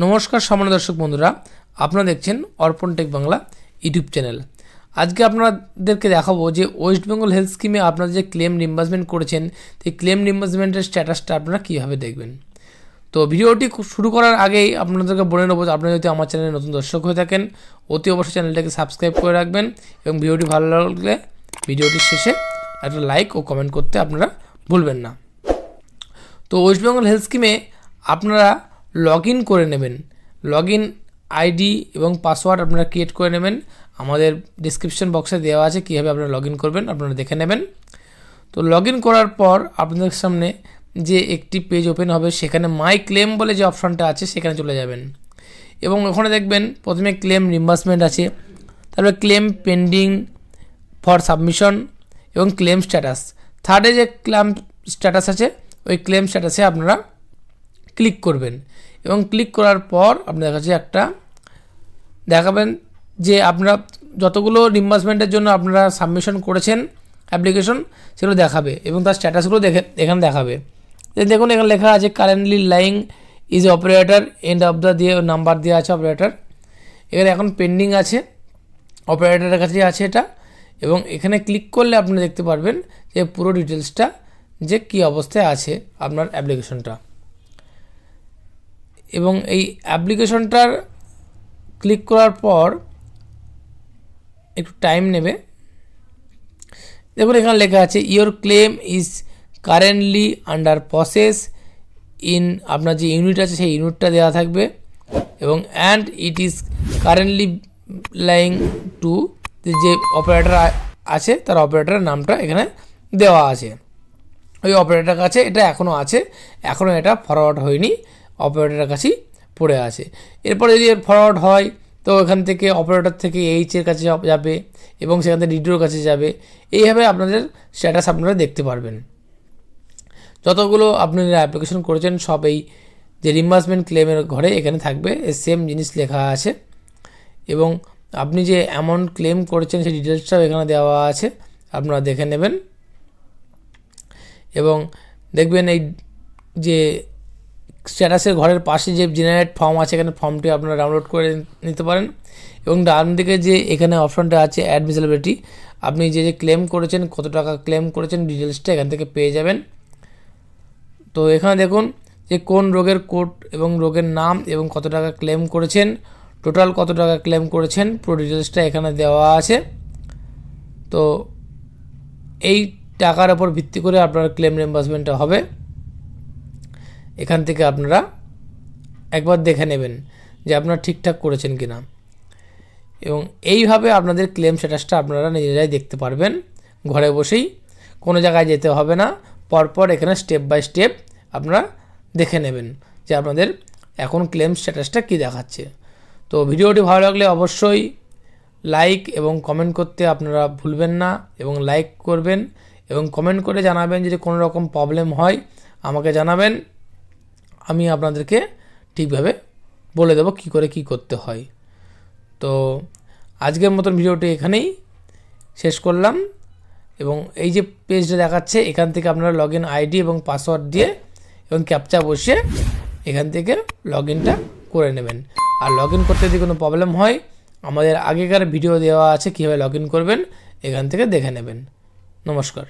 নমস্কার সামান্য দর্শক বন্ধুরা, আপনারা দেখছেন অর্পণ টেক বাংলা ইউটিউব চ্যানেল। আজকে আপনাদেরকে দেখাবো যে ওয়েস্ট বেঙ্গল হেলথ স্কিমে আপনারা যে ক্লেম রিম্বার্সমেন্ট করেছেন, সেই ক্লেম রিম্বার্সমেন্টের স্ট্যাটাসটা আপনারা কীভাবে দেখবেন? তো ভিডিওটি শুরু করার আগেই আপনাদেরকে বলে নেব যে আপনারা যদি আমার চ্যানেলে নতুন দর্শক হয়ে থাকেন, অতি অবশ্যই চ্যানেলটাকে সাবস্ক্রাইব করে রাখবেন এবং ভিডিওটি ভালো লাগলে ভিডিওটির শেষে একটা লাইক ও কমেন্ট করতে আপনারা ভুলবেন না। তো ওয়েস্ট বেঙ্গল হেলথ স্কিমে আপনারা লগ করে নেবেন। লগ আইডি এবং পাসওয়ার্ড আপনারা ক্রিয়েট করে নেবেন। আমাদের ডিসক্রিপশন বক্সে দেওয়া আছে কীভাবে আপনারা লগ ইন করবেন, আপনারা দেখে নেবেন। তো লগ ইন করার পর আপনাদের সামনে যে একটি পেজ ওপেন হবে, সেখানে মাই ক্লেম বলে যে অপশানটা আছে, সেখানে চলে যাবেন। এবং ওখানে দেখবেন প্রথমে ক্লেম রিম্বার্সমেন্ট আছে, তারপরে ক্লেম পেন্ডিং ফর সাবমিশন এবং ক্লেম স্ট্যাটাস থার্ডে যে ক্লাম স্ট্যাটাস আছে, ওই ক্লেম স্ট্যাটাসে আপনারা ক্লিক করবেন। এবং ক্লিক করার পর আপনাদের কাছে একটা দেখাবেন যে আপনারা যতগুলো রিম্বার্সমেন্টের জন্য আপনারা সাবমিশন করেছেন অ্যাপ্লিকেশন সেগুলো দেখাবে এবং তার স্ট্যাটাসগুলো দেখে এখানে দেখাবে। দেখুন, এখানে লেখা আছে currently lying is operator and of the দিয়ে নাম্বার দেওয়া আছে অপারেটর এখানে এখন পেন্ডিং আছে অপারেটরের কাছে আছে এটা, এবং এখানে ক্লিক করলে আপনি দেখতে পারবেন যে পুরো ডিটেলসটা যে কী অবস্থায় আছে আপনার অ্যাপ্লিকেশনটা এবং এই অ্যাপ্লিকেশনটার ক্লিক করার পর একটু টাইম নেবে। দেখুন এখানে লেখা আছে your claim is currently under process in আপনার যে ইউনিট আছে সেই ইউনিটটা দেওয়া থাকবে এবং and it is currently lying to যে অপারেটর আছে তার অপারেটরের নামটা এখানে দেওয়া আছে। ওই অপারেটরের কাছে এটা এখনও আছে এখনও এটা ফরওয়ার্ড হয়নি। অপারেটরের কাছেই পড়ে আছে। এরপরে যদি ফরওয়ার্ড হয়, তো এখান থেকে অপারেটর থেকে এইচের কাছে যাবে এবং সেখান থেকে ডিডিওর কাছে যাবে। এইভাবে আপনাদের স্ট্যাটাস আপনারা দেখতে পারবেন। যতগুলো আপনারা অ্যাপ্লিকেশন করেছেন, সব এই যে রিম্বার্সমেন্ট ক্লেমের ঘরে এখানে থাকবে সেম জিনিস লেখা আছে। এবং আপনি যে অ্যামাউন্ট ক্লেম করেছেন, সেই ডিটেলসটাও এখানে দেওয়া আছে। আপনারা দেখে নেবেন। এবং দেখবেন এই যে স্ট্যাটাসের ঘরের পাশে যে জেনারেট ফর্ম আছে, এখানে ফর্মটি আপনারা ডাউনলোড করে নিতে পারেন। এবং ডান দিকে যে এখানে অপশনটা আছে অ্যাড ভিজিবিলিটি, আপনি যে যে ক্লেম করেছেন, কত টাকা ক্লেম করেছেন ডিটেলসটা এখান থেকে পেয়ে যাবেন। তো এখানে দেখুন যে কোন রোগের কোড এবং রোগের নাম এবং কত টাকা ক্লেম করেছেন, টোটাল কত টাকা ক্লেম করেছেন, পুরো ডিটেলসটা এখানে দেওয়া আছে। তো এই টাকার ওপর ভিত্তি করে আপনার ক্লেম রিম্বার্সমেন্টটা হবে। এখান থেকে আপনারা একবার দেখে নেবেন যে আপনারা ঠিকঠাক করেছেন কি না এবং এইভাবে আপনাদের ক্লেম স্ট্যাটাসটা আপনারা নিজেরাই দেখতে পারবেন। ঘরে বসেই কোনো জায়গায় যেতে হবে না। পরপর এখানে স্টেপ বাই স্টেপ আপনারা দেখে নেবেন যে আপনাদের এখন ক্লেম স্ট্যাটাসটা কী দেখাচ্ছে। তো ভিডিওটি ভালো লাগলে অবশ্যই লাইক এবং কমেন্ট করতে আপনারা ভুলবেন না এবং লাইক করবেন এবং কমেন্ট করে জানাবেন যদি কোনো রকম প্রবলেম হয়, আমাকে জানাবেন। আমি আপনাদেরকে ঠিকভাবে বলে দেবো কী করে কি করতে হয়। তো আজকের মতন ভিডিওটি এখানেই শেষ করলাম এবং এই যে পেজটা দেখাচ্ছে, এখান থেকে আপনারা লগ আইডি এবং পাসওয়ার্ড দিয়ে এবং ক্যাপচা বসিয়ে এখান থেকে লগ করে নেবেন। আর লগ করতে যদি কোনো প্রবলেম হয়, আমাদের আগেকার ভিডিও দেওয়া আছে, কীভাবে লগ করবেন, এখান থেকে দেখে নেবেন। নমস্কার।